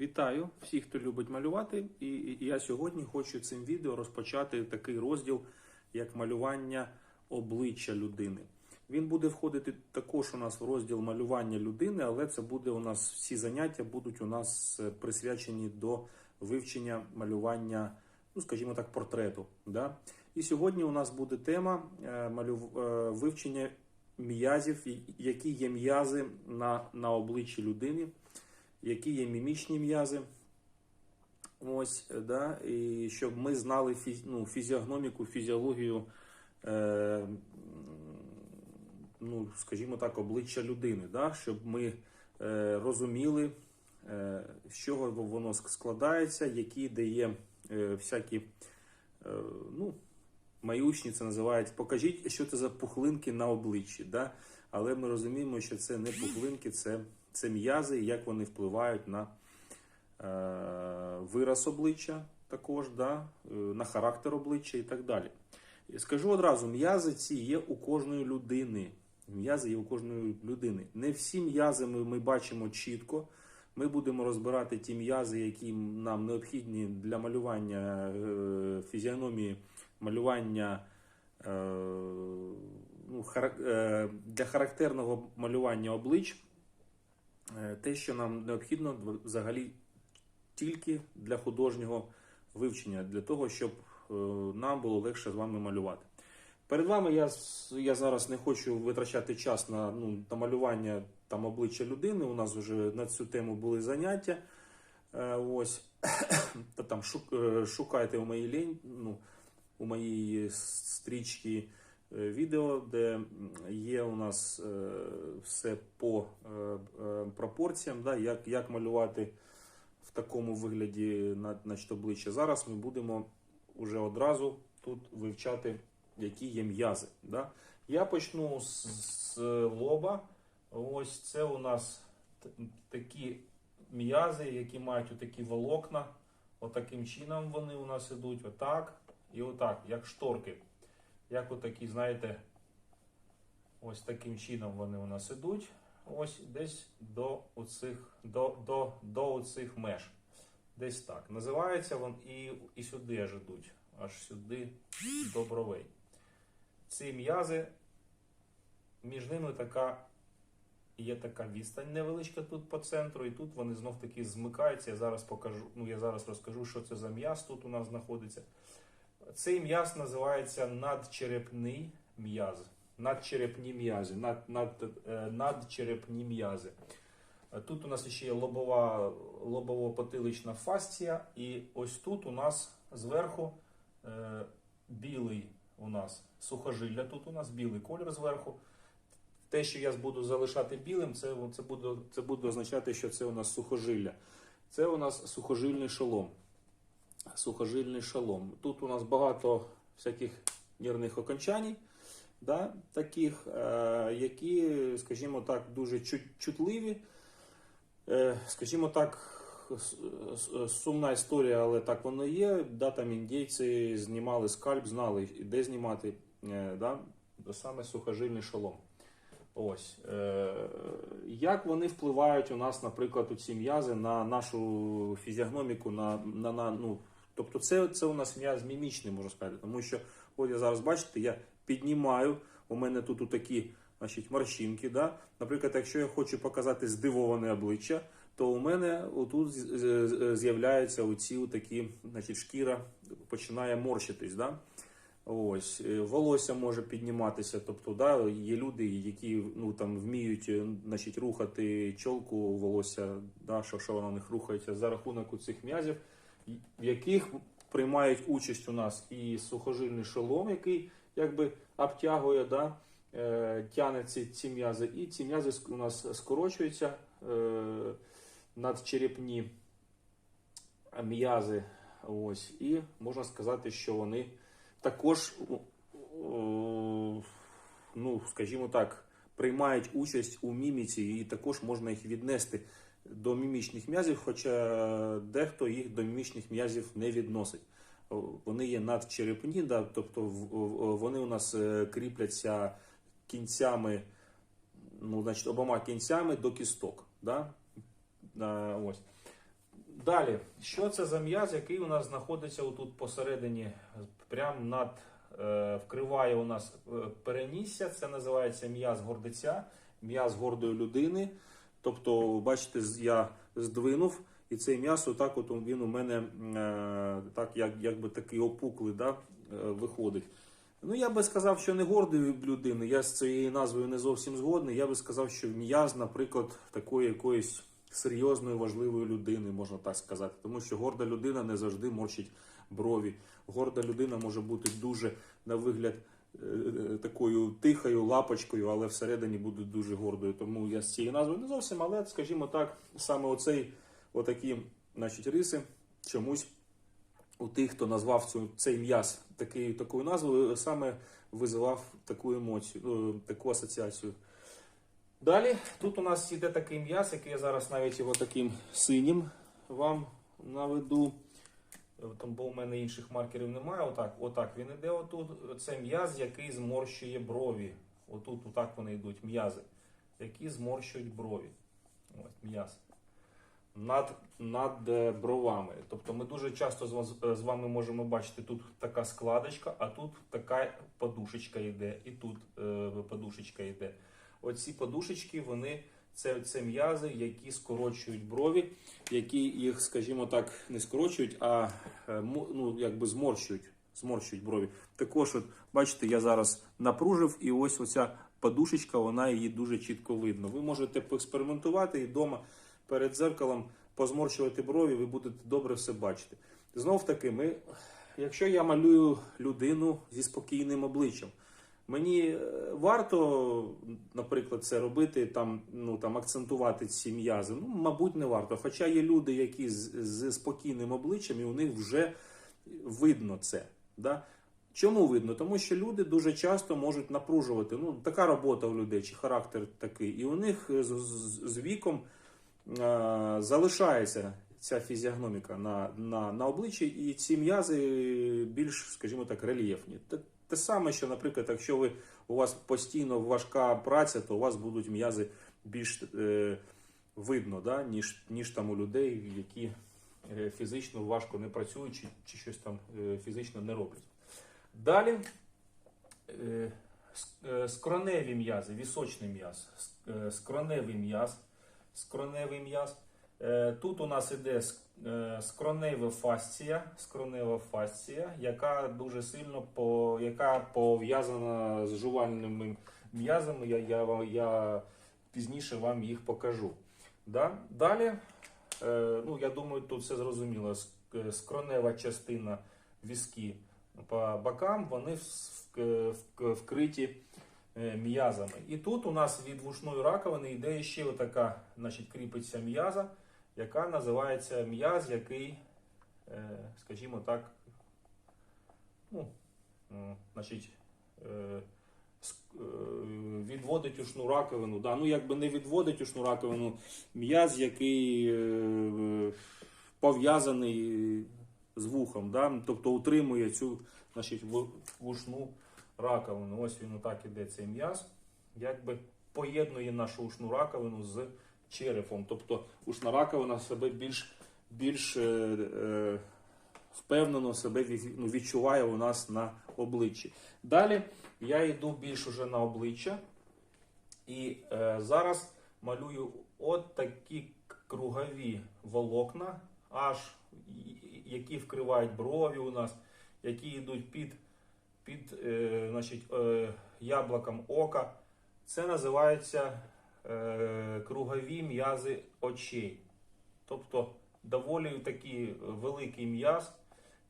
Вітаю всіх, хто любить малювати. І, я сьогодні хочу цим відео розпочати такий розділ, як малювання обличчя людини. Він буде входити також у нас в розділ малювання людини, але це буде у нас всі заняття будуть у нас е, присвячені до вивчення малювання, ну скажімо так, портрету. Да? І сьогодні у нас буде тема е, малю... е, вивчення м'язів, які є м'язи на, на обличчі людини які є мімічні м'язи. Ось, е, да, і щоб ми знали фіз, ну, фізіогноміку, фізіологію, е, ну, скажімо так, обличчя людини, да, щоб ми е, розуміли, е, з чого воно складається, які де є е, всякі, е, ну, майучні це називають. Покажіть, що це за пухлинки на обличчі. Да? Але ми розуміємо, що це не пухлинки, це, це м'язи, як вони впливають на е, вираз обличчя, також, да? е, на характер обличчя і так далі. Скажу одразу: м'язи ці є у кожної людини. М'язи є у кожної людини. Не всі м'язи ми, ми бачимо чітко. Ми будемо розбирати ті м'язи, які нам необхідні для малювання е, фізіономії, малювання е, ну, е, для характерного малювання облич. Е, Те, що нам необхідно взагалі тільки для художнього вивчення, для того, щоб е, нам було легше з вами малювати. Перед вами я, я зараз не хочу витрачати час на, ну, на малювання там, обличчя людини. У нас вже на цю тему були заняття. Е, ось. Та там шук, шукайте у моїй лінь, ну, у моїй стрічці відео, де є у нас е, все по е, е, пропорціям, да, як, як малювати в такому вигляді на, значить, обличчя. Зараз ми будемо вже одразу тут вивчати, які є м'язи. Да? Я почну з, з лоба. Ось це у нас такі м'язи, які мають отакі волокна. Отаким чином вони у нас ідуть, отак і отак, як шторки. Як отакі, знаєте, ось таким чином вони у нас ідуть. Ось десь до оцих, до, до, до оцих меж. Десь так. Називається він і, і сюди аж ідуть, аж сюди до бровей. Ці м'язи, між ними така є така відстань невеличка тут по центру, і тут вони знов таки змикаються. Я зараз покажу, ну я зараз розкажу, що це за м'яз тут у нас знаходиться. Цей м'яз називається надчерепний м'яз. Надчерепні м'язи, над, над, е, надчерепні м'язи. Тут у нас ще є лобова, лобово-потилична фасція, і ось тут у нас зверху е, білий у нас сухожилля. Тут у нас білий колір зверху. Те, що я буду залишати білим, це, це, буде, це буде означати, що це у нас сухожилля. Це у нас сухожильний шолом. Сухожильний шолом. Тут у нас багато всяких нервних окончань, да, таких, е, які, скажімо так, дуже чутливі. Е, скажімо так, сумна історія, але так воно є. Да, там індійці знімали скальп, знали, де знімати, е, да, саме сухожильний шолом. Ось. Як вони впливають у нас, наприклад, у ці м'язи на нашу фізіогноміку, на, на, на, ну, тобто це, це у нас м'яз мімічний, можна сказати, тому що, от я зараз бачите, я піднімаю, у мене тут такі значить, морщинки. Да? Наприклад, якщо я хочу показати здивоване обличчя, то у мене отут з'являються оці такі, значить, шкіра починає морщитись. Да? Ось е, волосся може підніматися. Тобто, да, є люди, які ну там вміють е, значить, рухати чолку волосся, да, що, що воно у них рухається за рахунок цих м'язів, в яких приймають участь у нас і сухожильний шолом, який якби обтягує, да, е, тягне ці, ці м'язи, і ці м'язи у нас скорочуються е, надчерепні м'язи. Ось, і можна сказати, що вони також, ну, скажімо так, приймають участь у міміці, і також можна їх віднести до мімічних м'язів, хоча дехто їх до мімічних м'язів не відносить. Вони є надчерепні, да, тобто вони у нас е, кріпляться кінцями, ну, значить, обома кінцями до кісток. Да? Ось. Далі, що це за м'яз, який у нас знаходиться отут посередині, прямо над е, вкриває у нас е, перенісся. Це називається м'яз гордиця, м'яз гордої людини. Тобто, бачите, я здвинув, і цей м'яз, отак от він у мене е, так, як, якби такий опуклий, да, е, виходить. Ну, я би сказав, що не гордої людини. Я з цією назвою не зовсім згодний. Я би сказав, що м'яз, наприклад, такої якоїсь серйозної, важливої людини, можна так сказати. Тому що горда людина не завжди морщить брові. Горда людина може бути дуже на вигляд е, такою тихою лапочкою, але всередині буде дуже гордою. Тому я з цією назвою не зовсім, але, скажімо так, саме оцей, отакі значить, риси чомусь у тих, хто назвав цю, цей м'яз такий, такою назвою, саме визивав таку емоцію, ну, таку асоціацію. Далі тут у нас іде такий м'яз, який я зараз навіть його таким синім вам наведу. Там, бо у мене інших маркерів немає. Отак, отак він іде отут. Це м'яз, який зморщує брові. Отут, отак вони йдуть, м'язи, які зморщують брові. Ось м'яз. Над, над е, бровами. Тобто ми дуже часто з, вас- е, з вами можемо бачити тут така складочка, а тут така подушечка йде, і тут е, подушечка йде. Оці подушечки, вони це, це м'язи, які скорочують брові, які їх, скажімо так, не скорочують, а е, ну, якби зморщують, зморщують брові. Також, от, бачите, я зараз напружив, і ось оця подушечка, вона її дуже чітко видно. Ви можете поекспериментувати і вдома перед дзеркалом позморщувати брові, ви будете добре все бачити. Знов таки, ми, якщо я малюю людину зі спокійним обличчям, мені е, варто, наприклад, це робити, там, ну, там, акцентувати ці м'язи. Ну, мабуть, не варто. Хоча є люди, які з, з спокійним обличчям, і у них вже видно це. Да? Чому видно? Тому що люди дуже часто можуть напружувати. Ну, така робота у людей, чи характер такий. І у них е, з, з, з віком е, залишається ця фізіогноміка на, на, на обличчі, і ці м'язи більш, скажімо так, рельєфні. Те, саме, що, наприклад, якщо ви, у вас постійно важка праця, то у вас будуть м'язи більш е, видно, да, ніж, ніж там у людей, які е, фізично важко не працюють чи, чи щось там е, фізично не роблять. Далі е, е, скроневі м'язи, вісочний м'яз, е, скроневий м'яз, скроневий м'яз. Е, Тут у нас іде е, скронева фасція, скронева фасція, яка дуже сильно по, яка пов'язана з жувальними м'язами. Я, я, я пізніше вам їх покажу. Да? Далі, е, ну, я думаю, тут все зрозуміло. Скронева частина візки по бокам, вони вкриті м'язами. І тут у нас від вушної раковини йде ще отака, значить, кріпиться м'яза, яка називається м'яз, який, е, скажімо так, ну, значить, е, е, відводить ушну раковину. Да? Ну, якби не відводить ушну раковину, м'яз, який пов'язаний з вухом, да? тобто утримує цю значить, ву- вушну раковину. Ось він отак іде цей м'яз, якби поєднує нашу ушну раковину з черепом. Тобто ушна раковина себе більш, більш е, е, впевнено себе ну, відчуває у нас на обличчі. Далі я йду більш уже на обличчя. І е, зараз малюю от такі кругові волокна, аж які вкривають брові у нас, які йдуть під, під е, значить, е, яблуком ока. Це називається е, кругові м'язи очей. Тобто доволі такий великий м'яз,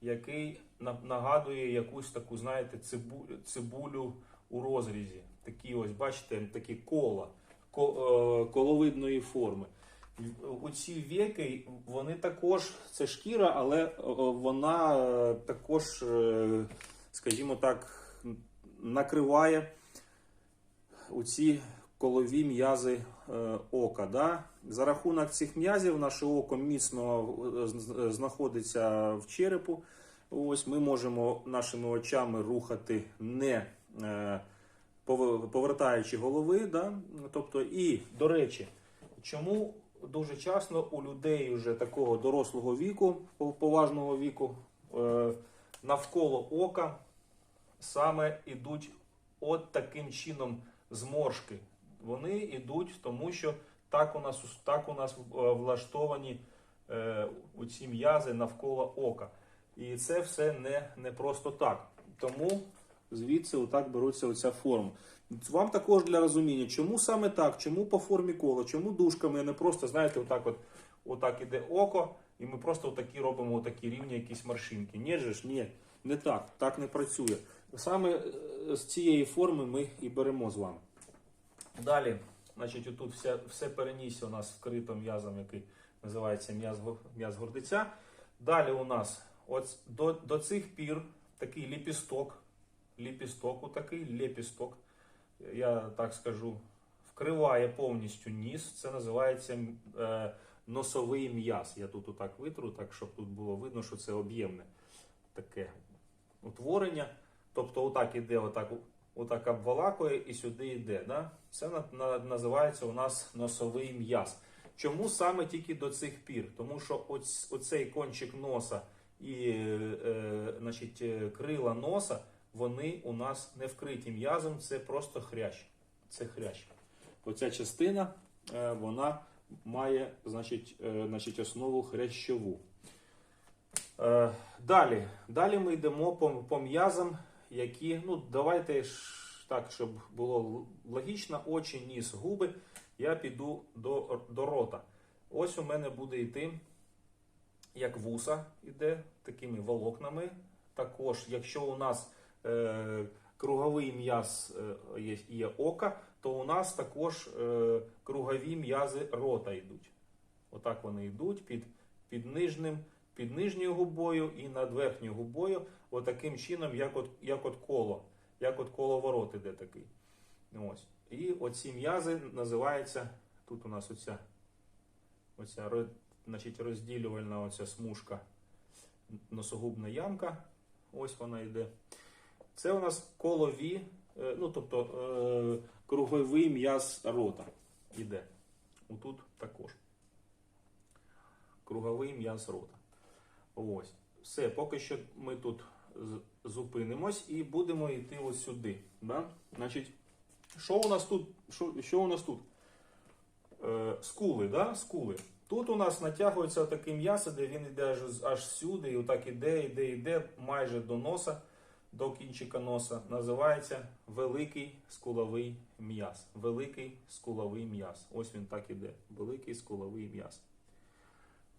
який нагадує якусь таку, знаєте, цибу, цибулю у розрізі. Такі ось, бачите, такі кола, е, коловидної форми. У ці віки, вони також, це шкіра, але е, вона також, скажімо так, накриває ці колові м'язи е, ока. Да? За рахунок цих м'язів наше око міцно е, знаходиться в черепу. Ось ми можемо нашими очами рухати не е, повертаючи голови. Да? Тобто, і, до речі, чому дуже часто у людей вже такого дорослого віку, поважного віку, е, навколо ока саме ідуть от таким чином зморшки. Вони йдуть тому, що так у нас, так у нас е, влаштовані е, ці м'язи навколо ока. І це все не, не просто так. Тому звідси отак беруться оця форма. Вам також для розуміння, чому саме так, чому по формі кола, чому дужками, а не просто, знаєте, отак от, отак іде око, і ми просто отакі робимо отакі рівні якісь маршинки. Ні ж, ні, не так, так не працює. Саме е, з цієї форми ми і беремо з вами. Далі, значить, отут все, все перенісся у нас вкрито м'язом, який називається м'яз гордиця. Далі у нас от до, до цих пір такий ліпісток, ліпісток, отакий лепісток, я так скажу, вкриває повністю ніс. Це називається е, носовий м'яз. Я тут отак витру, так щоб тут було видно, що це об'ємне таке утворення. Тобто, отак іде, отак, отак обволакує і сюди йде. Да? Це на, на, називається у нас носовий м'яз. Чому саме тільки до цих пір? Тому що оць, оцей кончик носа і е, значить, е, крила носа, вони у нас не вкриті м'язом, це просто хрящ. Це хрящ. Оця частина е, вона має значить, е, значить, основу хрящову. Е, далі. Далі ми йдемо по, по м'язам, які, ну, давайте ж так, щоб було логічно, очі, ніс, губи. Я піду до, до рота. Ось у мене буде йти, як вуса іде, такими волокнами. Також, якщо у нас е, круговий м'яз е, є, є ока, то у нас також е, кругові м'язи рота йдуть. Отак вони йдуть під, під нижним, під нижньою губою і над верхньою губою, отаким чином, як от, як от коло, як от коловорот іде такий. Ось. І оці м'язи називаються, тут у нас оця, оця значить, розділювальна оця смужка, носогубна ямка, ось вона йде. Це у нас колові, е, ну тобто е, круговий м'яз рота іде. Отут також. Круговий м'яз рота. Ось. Все, поки що ми тут зупинимось і будемо йти ось сюди. Да? Значить, що у нас тут? Що, що у нас тут? Е, скули, да? скули. Тут у нас натягується такий м'ясо, де він йде аж, аж сюди, і отак іде, іде, іде, майже до носа, до кінчика носа. Називається великий скуловий м'яз. Великий скуловий м'яз. Ось він так іде. Великий скуловий м'яз.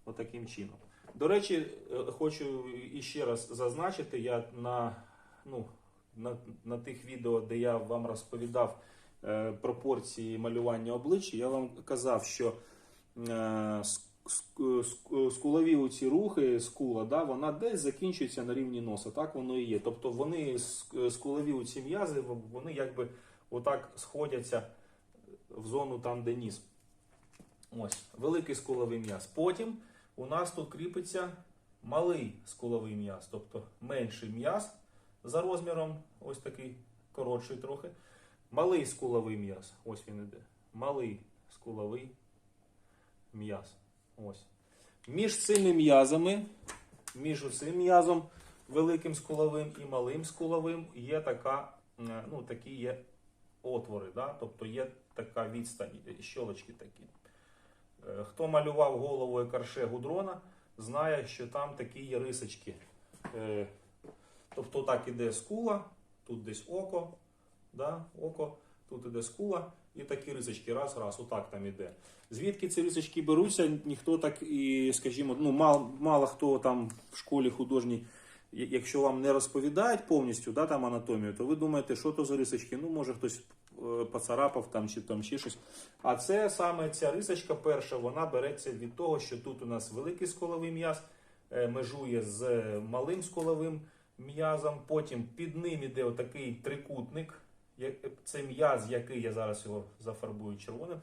Отаким чином. До речі, е, хочу іще раз зазначити, я на, ну, на, на тих відео, де я вам розповідав е, пропорції малювання обличчя, я вам казав, що е, ск- ск- ск- скулові оці рухи, скула, да, вона десь закінчується на рівні носа. Так воно і є. Тобто вони ск- скулові оці м'язи, вони якби отак сходяться в зону там, де ніс. Ось, великий скуловий м'яз. Потім у нас тут кріпиться малий скуловий м'яз, тобто менший м'яз за розміром, ось такий коротший трохи. Малий скуловий м'яз. Ось він іде. Малий скуловий м'яз. Ось. Між цими м'язами, між цим м'язом, великим скуловим і малим скуловим, є така, ну, такі є отвори, да? тобто є така відстань, щелочки такі. Е, Хто малював голову екарше гудрона, знає, що там такі є рисочки. Е, Тобто так іде скула, тут десь око, да, око, тут іде скула, і такі рисочки, раз, раз, отак там іде. Звідки ці рисочки беруться, ніхто так і, скажімо, ну, мало, мало хто там в школі художній, якщо вам не розповідають повністю да, там анатомію, то ви думаєте, що то за рисочки? Ну, може хтось поцарапав там чи там ще щось. А це саме ця рисочка перша, вона береться від того, що тут у нас великий скуловий м'яз, е, межує з е, малим скуловим м'язом. Потім під ним іде отакий трикутник. Це м'яз, який я зараз його зафарбую червоним.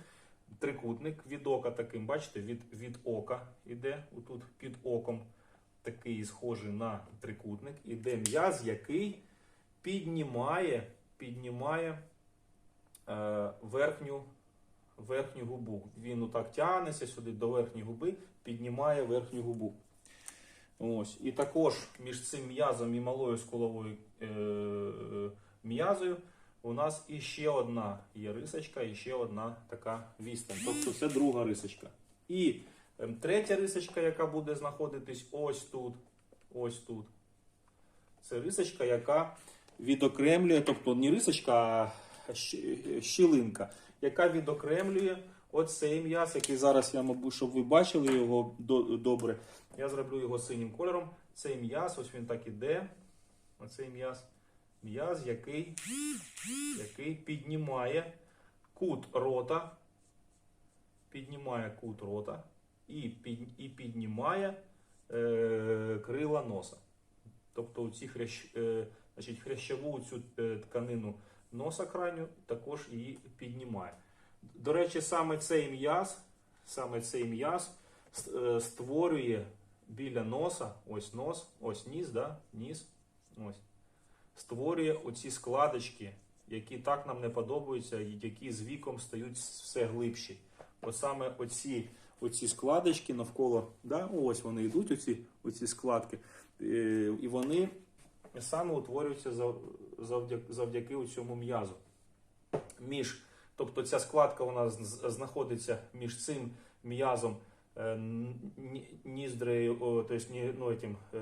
Трикутник від ока таким, бачите, від, від ока іде, отут під оком такий схожий на трикутник. Іде м'яз, який піднімає, піднімає е, верхню верхню губу. Він отак тягнеться сюди до верхньої губи, піднімає верхню губу. Ось. І також між цим м'язом і малою скуловою е- м'язою у нас іще одна є рисочка, і ще одна така відстань. Тобто це друга рисочка. І ем, третя рисочка, яка буде знаходитись ось тут, ось тут. Це рисочка, яка відокремлює, тобто не рисочка, а щілинка, яка відокремлює оцей м'яз, який зараз я, мабуть, щоб ви бачили його добре. Я зроблю його синім кольором. Цей м'яз, ось він так іде. Оцей м'яз. М'яз, який, який піднімає кут рота. Піднімає кут рота і, під, і піднімає е, крила носа. Тобто ці хрящ, е, значить, хрящову цю е, тканину носа крайню також її піднімає. До речі, саме цей м'яз, саме цей м'яз е, створює біля носа, ось нос, ось ніс, да? ніс, ось, створює оці складочки, які так нам не подобаються, які з віком стають все глибші. От саме оці, оці складочки навколо, да? ось вони йдуть, оці, оці складки, е, і вони саме утворюються зав- завдяки, завдяки цьому м'язу. Між, тобто ця складка вона знаходиться між цим м'язом е, ніздрею, о, то есть, ні- ну, этим, е,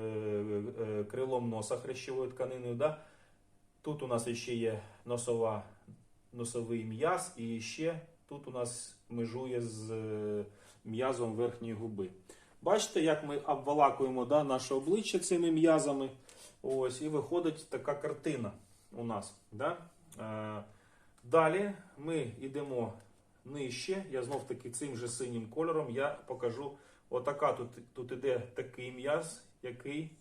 е, крилом носа хрящовою тканиною. Да? Тут у нас ще є носова, носовий м'яз, і ще тут у нас межує з м'язом верхньої губи. Бачите, як ми обвалакуємо да, наше обличчя цими м'язами. Ось, і виходить така картина у нас. Да? Е, далі ми йдемо нижче. Я знов таки цим же синім кольором я покажу. Отака тут, тут іде такий м'яз, який,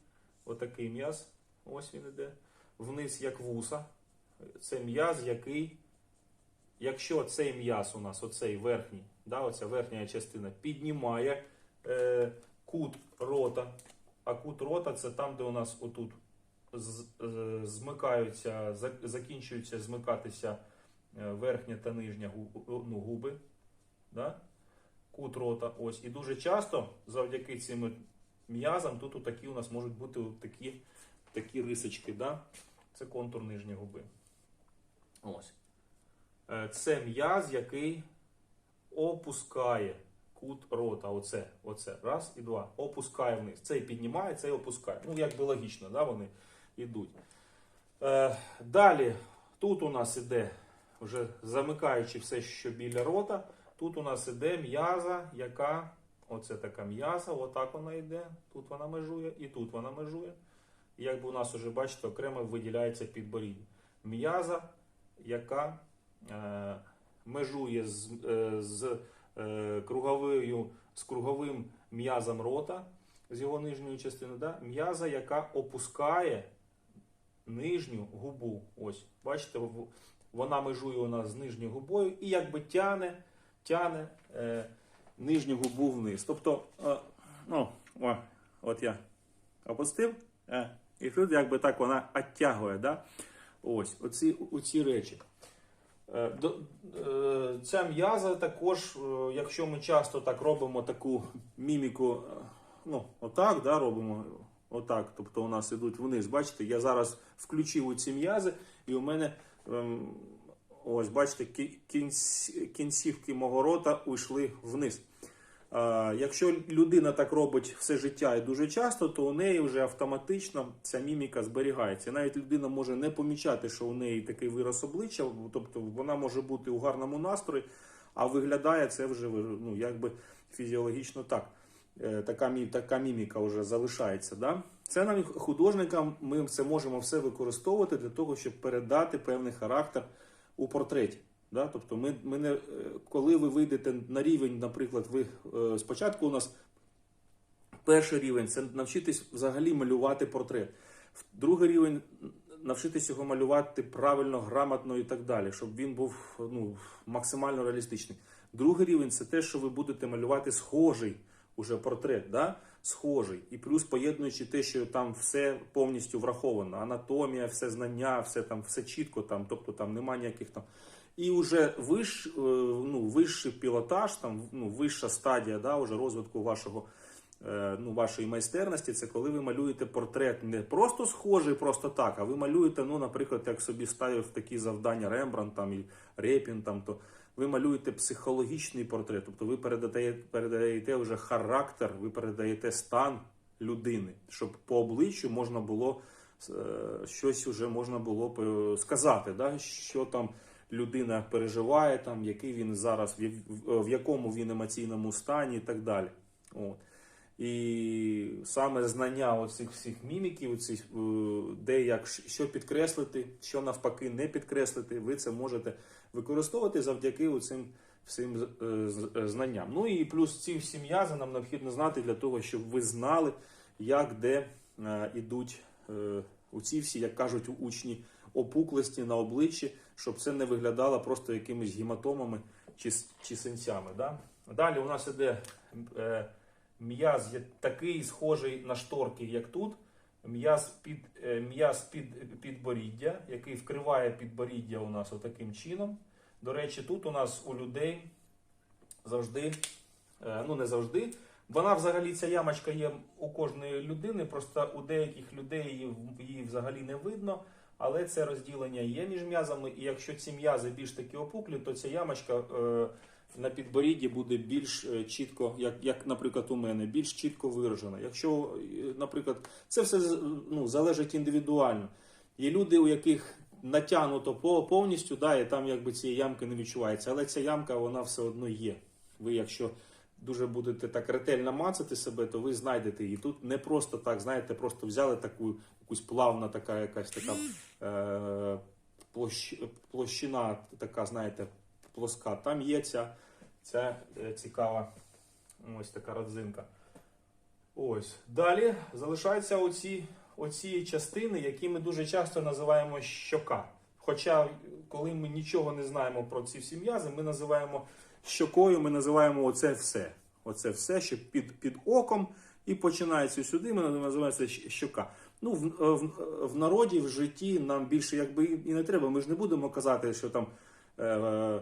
отакий м'яз. Ось він іде. Вниз як вуса. Це м'яз, який, якщо цей м'яз у нас, оцей верхній, да, оця верхня частина, піднімає е, кут рота. А кут рота це там, де у нас отут змикаються, закінчуються змикатися е, верхня та нижня гу- ну, губи. Да? Кут рота. Ось. І дуже часто завдяки цим м'язам тут такі у нас можуть бути такі, такі рисочки. Да? Це контур нижньої губи. Ось. Е, Це м'яз, який опускає кут рота. Оце, оце. Раз і два. Опускає вниз. Цей піднімає, цей опускає. Ну, якби логічно, да, вони йдуть. Е, далі, тут у нас іде, вже замикаючи все, що біля рота, тут у нас іде м'яза, яка. Оце така м'яза, отак вона йде, тут вона межує, і тут вона межує. І якби у нас уже, бачите, окремо виділяється підборіддя. М'яза, яка е, межує з, е, з, е, круговою, з круговим м'язом рота, з його нижньої частини, да? м'яза, яка опускає нижню губу. Ось, бачите, вона межує у нас з нижньою губою і якби тяне, тяне е, нижню губу вниз. Тобто, е, ну, о, от я опустив, е, і тут якби так вона оттягує. Да? Ось, оці, оці речі. Е, е, Ця м'яза також, е, якщо ми часто так робимо таку міміку, ну, отак, да, робимо, отак, тобто у нас ідуть вниз. Бачите, я зараз включив ці м'язи, і у мене, ем, ось, бачите, кінць- кінцівки мого рота уйшли вниз. Е, Якщо людина так робить все життя і дуже часто, то у неї вже автоматично ця міміка зберігається. Навіть людина може не помічати, що у неї такий вираз обличчя, тобто вона може бути у гарному настрої, а виглядає це вже ну, якби фізіологічно так. Е, Така, така міміка вже залишається. Да? Це нам художникам ми це можемо все використовувати для того, щоб передати певний характер у портреті. Да? Тобто, ми, ми не, е, коли ви вийдете на рівень, наприклад, ви е, спочатку у нас перший рівень це навчитись взагалі малювати портрет. Другий рівень навчитись його малювати правильно, грамотно і так далі, щоб він був ну, максимально реалістичний. Другий рівень це те, що ви будете малювати схожий уже портрет, да? схожий. І плюс поєднуючи те, що там все повністю враховано. Анатомія, все знання, все там, все чітко, там, тобто там немає ніяких там І вже виш, е, ну, вищий пілотаж, там, ну, вища стадія да, уже розвитку вашого, е, ну, вашої майстерності, це коли ви малюєте портрет не просто схожий, просто так, а ви малюєте, ну, наприклад, як собі ставив такі завдання Рембрандт там, і Репін, там, то ви малюєте психологічний портрет, тобто ви передаєте, передаєте вже характер, ви передаєте стан людини, щоб по обличчю можна було е, щось вже можна було е, сказати, да, що там людина переживає, там, який він зараз, в, в якому він емоційному стані і так далі. От. І саме знання оцих всіх міміків, оцих, е, де як що підкреслити, що навпаки не підкреслити, ви це можете використовувати завдяки цим всім е, е, знанням. Ну і плюс ці всі м'язи нам необхідно знати для того, щоб ви знали, як де ідуть е, оці всі, як кажуть учні, опуклості на обличчі, щоб це не виглядало просто якимись гематомами чи, чи синцями. Да? Далі у нас іде м'яз є такий схожий на шторки, як тут. М'яз під, е, м'яз під підборіддя, який вкриває підборіддя у нас отаким чином. До речі, тут у нас у людей завжди, е, ну не завжди. Вона взагалі ця ямочка є у кожної людини, просто у деяких людей її, взагалі не видно. Але це розділення є між м'язами, і якщо ці м'язи більш такі опуклі, то ця ямочка е, на підборідді буде більш е, чітко, як, як, наприклад, у мене, більш чітко виражена. Якщо, е, наприклад, це все ну, залежить індивідуально. Є люди, у яких натягнуто повністю, да, і там якби цієї ямки не відчувається, але ця ямка вона все одно є. Ви, якщо дуже будете так ретельно мацати себе, то ви знайдете її. Тут не просто так, знаєте, просто взяли таку якусь плавна така якась така е, площ, площина, така, знаєте, плоска. Там є ця, ця е, цікава ось така родзинка. Ось. Далі залишаються оці, оці частини, які ми дуже часто називаємо щока. Хоча, коли ми нічого не знаємо про ці всі м'язи, ми називаємо щокою, ми називаємо оце все. Оце все, що під, під оком, і починається сюди, ми називаємо це щока. Ну, в, в, в народі, в житті нам більше якби і не треба. Ми ж не будемо казати, що там, е, е,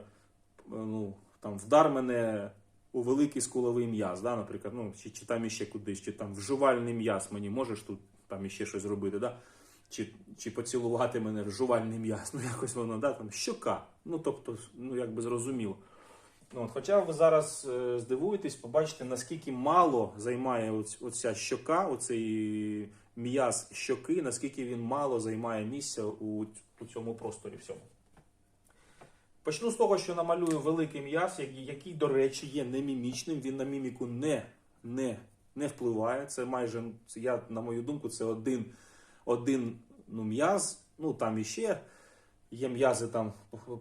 ну, там вдар мене у великий скуловий м'яз, да, наприклад, ну, чи, чи там іще кудись, чи там вживальний м'яз мені можеш тут там іще щось зробити, да? чи, чи поцілувати мене в жувальний м'яз, ну якось воно, да, там щока. Ну, тобто, ну якби зрозуміло. Ну, от, хоча ви зараз е, здивуєтесь, побачите, наскільки мало займає оць, оця щока, оцей м'яз щоки, наскільки він мало займає місця у, у цьому просторі всьому. Почну з того, що намалюю великий м'яз, який, до речі, є немімічним, він на міміку не, не, не впливає. Це майже, я, на мою думку, це один, один ну, м'яз. Ну там іще є м'язи там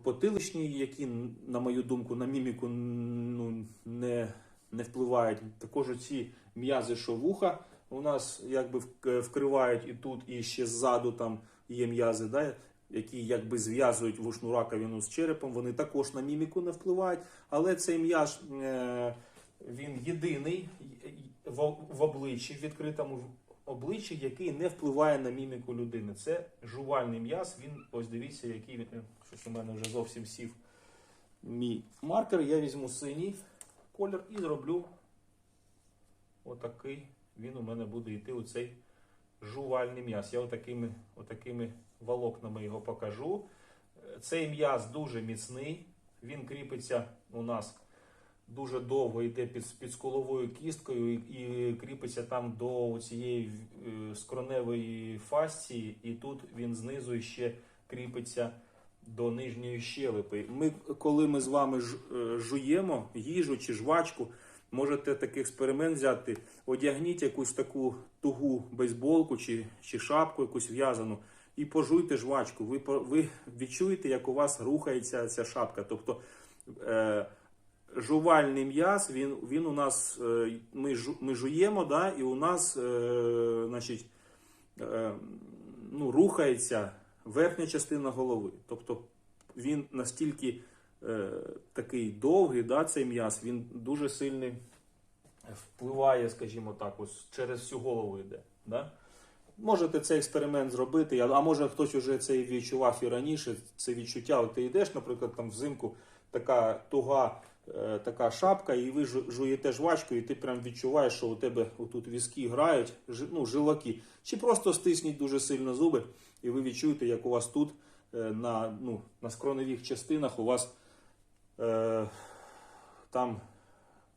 потиличні, які, на мою думку, на міміку ну, не, не впливають. Також ці м'язи, що вуха у нас якби вкривають і тут, і ще ззаду там є м'язи, да, які якби зв'язують вушну раковину з черепом. Вони також на міміку не впливають. Але цей м'яз е, він єдиний в, обличчі, в відкритому обличчі, який не впливає на міміку людини. Це жувальний м'яз. Він ось дивіться, який він. е, Щось у мене вже зовсім сів мій маркер. Я візьму синій колір і зроблю отакий. Він у мене буде йти у цей жувальний м'яз. Я отакими, отакими волокнами його покажу. Цей м'яз дуже міцний. Він кріпиться у нас дуже довго йде під, під скуловою кісткою і, і кріпиться там до цієї е, скроневої фасції, і тут він знизу ще кріпиться до нижньої щелепи. Ми, коли ми з вами е, жуємо їжу чи жвачку, можете такий експеримент взяти, одягніть якусь таку тугу бейсболку чи, чи шапку якусь в'язану. І пожуйте жвачку. Ви, ви відчуєте, як у вас рухається ця шапка. Тобто е, жувальний м'яз, він, він у нас, е, ми, жу, ми жуємо, да, і у нас е, значить, е, ну, рухається верхня частина голови. Тобто він настільки е, такий довгий, да, цей м'яз, він дуже сильний впливає, скажімо так, ось через всю голову йде. Да? Можете цей експеримент зробити, а може хтось уже це відчував і раніше. Це відчуття. От ти йдеш, наприклад, там взимку така туга, е, така шапка, і ви жу- жуєте жвачку, і ти прям відчуваєш, що у тебе отут візки грають, жи- ну, жилаки. Чи просто стисніть дуже сильно зуби, і ви відчуєте, як у вас тут е, на, ну, на скроневих частинах у вас е, там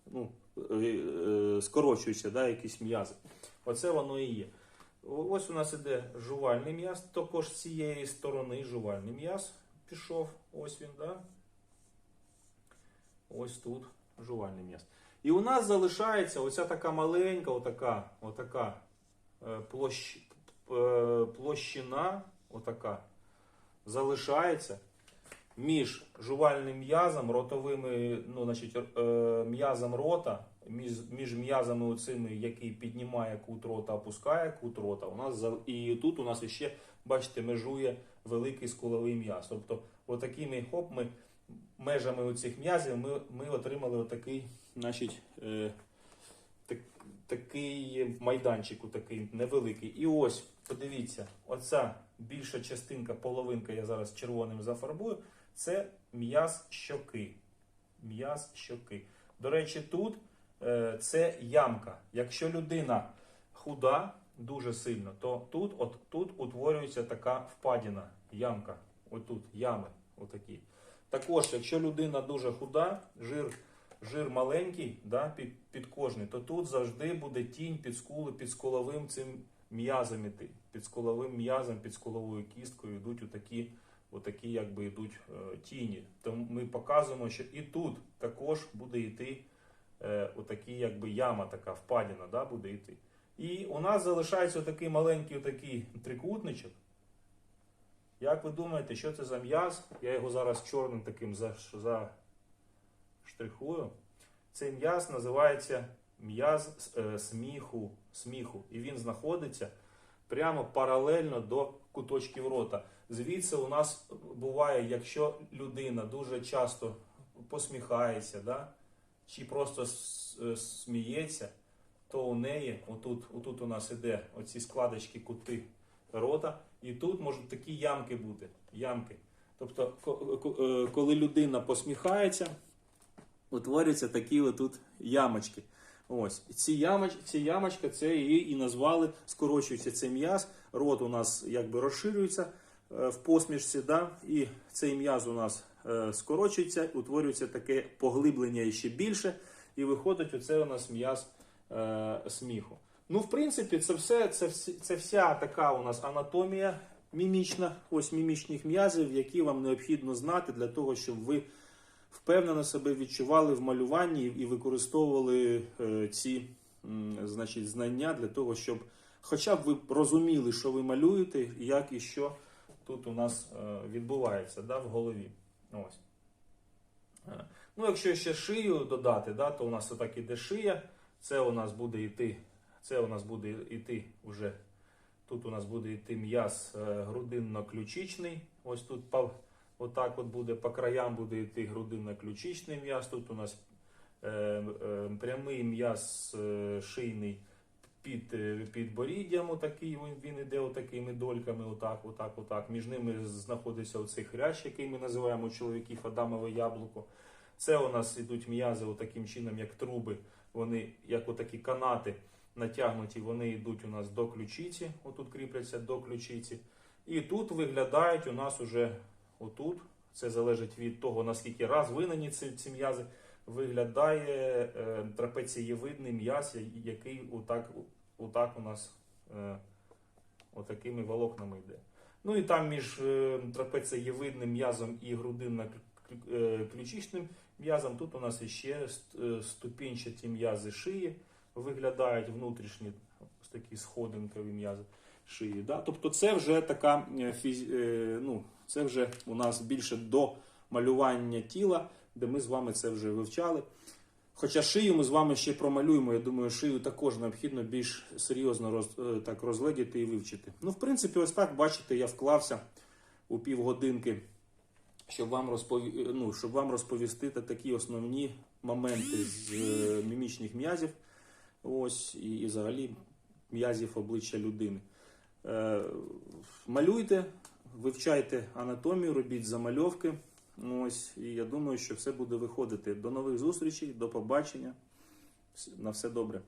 ну, е, е, скорочуються да, якісь м'язи. Оце воно і є. Ось у нас іде жувальний м'яз, також з цієї сторони жувальний м'яз пішов. Ось він, да? Ось тут жувальний м'яз. І у нас залишається оця така маленька, отака, отака е, площ, е, площина, отака, залишається між жувальним м'язом, ротовими, ну, значить, е, м'язом рота, між, між м'язами оцими, який піднімає кут рота, опускає кут рота. У нас і тут у нас ще, бачите, межує великий скуловий м'яз. Тобто, отакими хоп, ми межами оцих м'язів ми, ми отримали отакий, значить, е, так, такий майданчик, такий невеликий. І ось, подивіться, оця більша частинка, половинка, я зараз червоним зафарбую, це м'яз щоки. М'яз щоки. До речі, тут це ямка. Якщо людина худа дуже сильно, то тут, от, тут утворюється така впадіна, ямка. Отут, ями. Отакі. Також, якщо людина дуже худа, жир, жир маленький, да, під, підкожний, то тут завжди буде тінь під скули, під скуловим цим м'язом іти. Під скуловим м'язом, під скуловою кісткою йдуть отакі, отакі якби йдуть е, тіні. Тому ми показуємо, що і тут також буде йти е, отакі, якби яма така, впадіна, да, буде йти. І у нас залишається такий маленький отакий трикутничок. Як ви думаєте, що це за м'яз? Я його зараз чорним таким за- заштрихую. Цей м'яз називається м'яз е, сміху, сміху. І він знаходиться прямо паралельно до куточків рота. Звідси у нас буває, якщо людина дуже часто посміхається, да? Чи просто е, сміється, то у неї, отут, отут у нас іде оці складочки кути рота, і тут можуть такі ямки бути. Ямки. Тобто, е, коли людина посміхається, утворюються такі отут ямочки. Ось ці ямоч, ці ямочка, це її і назвали, скорочується цей м'яз. Рот у нас якби розширюється е, в посмішці, да? і цей м'яз у нас скорочується, утворюється таке поглиблення ще більше, і виходить оце у нас м'яз е, сміху. Ну, в принципі, це все, це, це вся така у нас анатомія мімічна, ось мімічних м'язів, які вам необхідно знати для того, щоб ви впевнено себе відчували в малюванні і використовували е, ці значить, знання для того, щоб хоча б ви розуміли, що ви малюєте, як і що тут у нас е, відбувається да, в голові. Ось. Е, Ну, якщо ще шию додати, да, то у нас отак іде шия. Це у нас буде йти, це у нас буде йти вже. Тут у нас буде йти м'яз е, грудинно-ключичний. Ось тут по, отак от буде по краям буде йти грудинно-ключичний м'яз. Тут у нас е, е, прямий м'яз е, шийний під, е, боріддям, отакий, він, іде отакими дольками, отак, отак, отак. Між ними знаходиться оцей хрящ, який ми називаємо чоловіків Адамове яблуко. Це у нас ідуть м'язи таким чином, як труби. Вони, як отакі канати натягнуті, вони йдуть у нас до ключиці, отут кріпляться до ключиці. І тут виглядають у нас уже отут. Це залежить від того, наскільки розвинені ці, ці м'язи. Виглядає е, трапецієвидний м'яз, який отак, отак у нас е, отакими волокнами йде. Ну і там між е, трапецієвидним м'язом і грудинно-ключичним м'язом тут у нас іще е, ступінчаті м'язи шиї виглядають внутрішні ось такі сходинкові м'язи шиї. Да? Тобто це вже така е, фіз... е, ну, це вже у нас більше до малювання тіла, де ми з вами це вже вивчали. Хоча шию ми з вами ще промалюємо, я думаю, шию також необхідно більш серйозно роз, е, так розгледіти і вивчити. Ну, в принципі, ось так, бачите, я вклався у півгодинки, щоб вам, розпові... ну, щоб вам розповісти такі основні моменти з е, мімічних м'язів. Ось, і, і взагалі м'язів обличчя людини. Е, малюйте, вивчайте анатомію, робіть замальовки. Ось, і я думаю, що все буде виходити. До нових зустрічей, до побачення. На все добре.